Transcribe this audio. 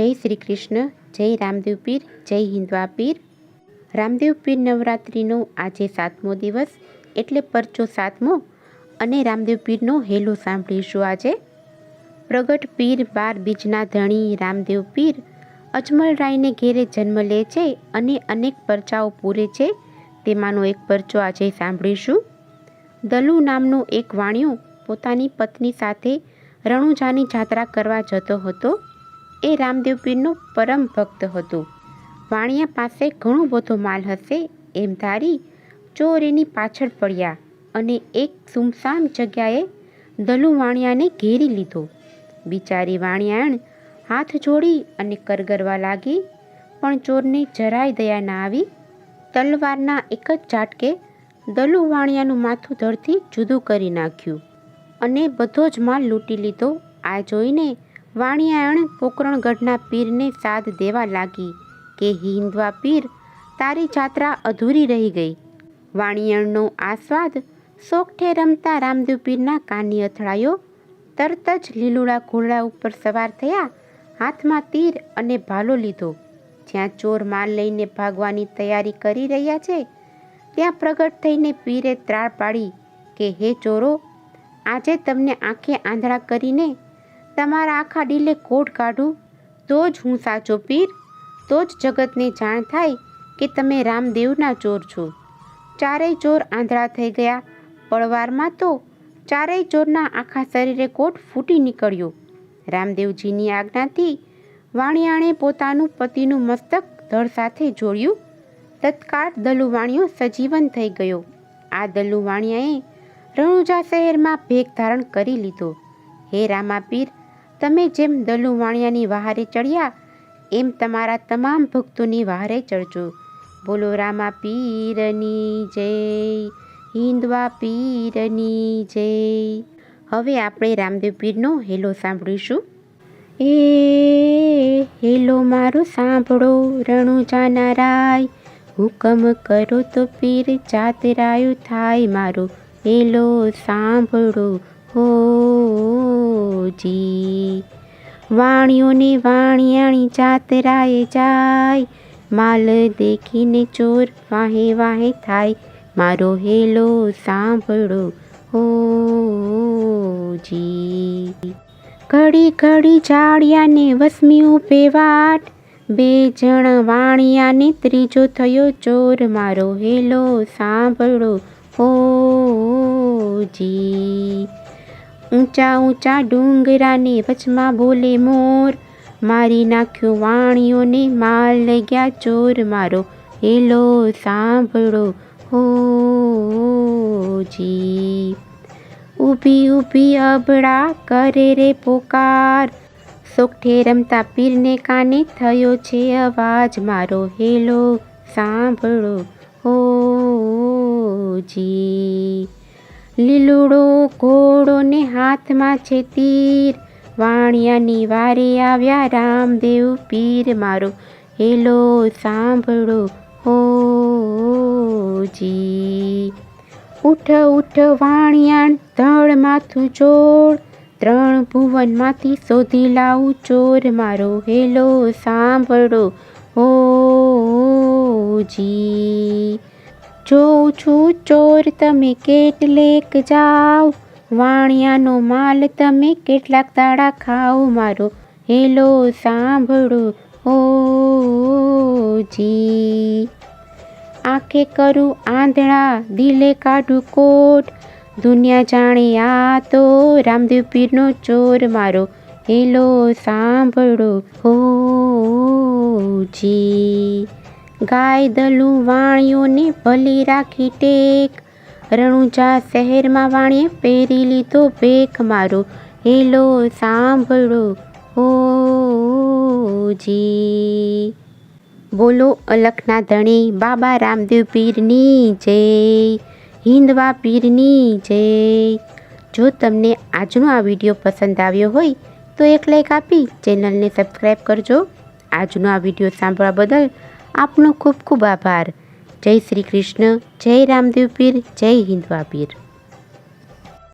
જય શ્રી કૃષ્ણ, જય રામદેવ પીર, જય હિન્દવા પીર. રામદેવ પીર નવરાત્રિનો આજે સાતમો દિવસ, એટલે પરચો સાતમો અને રામદેવ પીરનો હેલો સાંભળીશું આજે. પ્રગટ પીર બાર બીજના ધણી રામદેવ પીર અજમલરાયને ઘેરે જન્મ લે છે અને અનેક પરચાઓ પૂરે છે, તેમાંનો એક પરચો આજે સાંભળીશું. દલુ નામનો એક વાણિયો પોતાની પત્ની સાથે રણુજાની જાત્રા કરવા જતો હતો. એ રામદેવ પીરનો પરમ ભક્ત હતો. વાણિયા પાસે ઘણો બધો માલ હશે એમ ધારી ચોર એની પાછળ પડ્યા અને એક સુમસામ જગ્યાએ દલુ વાણિયાને ઘેરી લીધો. બિચારી વાણિયાણ હાથ જોડી અને કરગરવા લાગી, પણ ચોરને જરાય દયા ના આવી. તલવારના એક જ ઝાટકે દલુ વાણિયાનું માથું ધરથી જુદું કરી નાખ્યું અને બધો જ માલ લૂંટી લીધો. આ જોઈને વાણિયાણ પોકરણગઢના પીરને સાદ દેવા લાગી કે હિન્દવા પીર તારી જાત્રા અધૂરી રહી ગઈ. વાણિયાણનો આ સ્વાદ રમતા રામદેવ પીરના કાની અથડાયો. તરત જ લીલુડા ઘોડા ઉપર સવાર થયા. હાથમાં તીર અને ભાલો લીધો. જ્યાં ચોર માલ લઈને ભાગવાની તૈયારી કરી રહ્યા છે, ત્યાં પ્રગટ થઈને પીરે ત્રાળ પાડી કે, હે ચોરો, આજે તમને આંખે આંધળા કરીને તમારા આખા ડીલે કોટ કાઢું? તો જ હું સાચો પીર? તો જ જગતને જાણ થાય કે તમે રામદેવના ચોર છો. ચારેય ચોર આંધળા થઈ ગયા. પળવારમાં તો ચારેય ચોરના આખા શરીરે કોટ ફૂટી નીકળ્યો. રામદેવજીની આજ્ઞાથી વાણિયાણે પોતાનું પતિનું મસ્તક ધડ સાથે જોડ્યું. તત્કાળ દલુ વાણિયો સજીવન થઈ ગયો. આ દલુ વાણિયાએ રણુજા શહેરમાં ભેગ ધારણ કરી લીધો. હે રામાપીર તમે જેમ દલુ વાણિયાની વહારે ચડ્યા, એમ તમારા તમામ ભક્તોની વહારે ચડજો. બોલો, રામા પીરની જય હિન્દવા પીરની જય. હવે આપણે રામદેવ પીરનો હેલો સાંભળીશું. એ હેલો મારું સાંભળો રણુજાના રાય હુકમ કરો તો પીર જાતરાયું થાય મારો. હેલો, સાંભળો, હો, જી. વાણિયોને વાણિયાણી જાતરાએ જાય. માલ દેખીને ચોર વાહે વાહે થાય. મારો હેલો સાંભળો, હો જી. ઘડી ઘડી જાડિયાને વસમી ઉભે વાટ બે જણ વાણિયાને ત્રીજો થયો ચોર. મારો હેલો સાંભળો, હો જી. ઊંચા ઊંચા ડુંગરાને વચમાં બોલે, મોર, મારી નાખ્યો વાણીઓને માલ લઈ ગયા ચોર મારો. હેલો સાંભળો, હો, જી. ઊભી ઊભી અબડા કરે રે પોકાર. સોખે રમતા પીરને કાને થયો છે અવાજ મારો. હેલો સાંભળો, હો, જી. લીલુડો ઘોડો ને હાથમાં છે તીર. વાણિયાની વારે આવ્યા, રામદેવ પીર મારો, હેલો સાંભળો, હો જી. ઉઠ ઉઠ વાણિયાણ ધળ માથું જોડ. ત્રણ ભુવનમાંથી શોધી લાવું ચોર મારો, હેલો સાંભળો ઓ જી. જોઉં છું, ચોર તમે કેટલેક જાઓ વાણિયાનો માલ તમે કેટલાક દાડા ખાઓ. મારો હેલો સાંભળો, ઓ જી. આંખે કરું આંધળા, દિલે કાઢું કોટ. દુનિયા જાણે આ તો રામદેવ પીરનો ચોર. મારો હેલો સાંભળો હો જી. ગાય દલું વાણિયોને ભલી રાખી ટેક. રણુજા શહેરમાં વાણીએ પહેરી લીધો ભેખ મારો. હેલો, સાંભળો. ઓ જી. બોલો અલખના ધણી, બાબા રામદેવ પીરની જય. હિન્દવા પીરની જય. જો તમને આજનો આ વીડિયો પસંદ આવ્યો હોય, તો એક લાઈક આપી, ચેનલને સબસ્ક્રાઈબ કરજો. આજનો આ વીડિયો સાંભળવા બદલ આપનો ખૂબ ખૂબ આભાર. જય શ્રી કૃષ્ણ જય રામદેવ પીર જય હિન્દવા પીર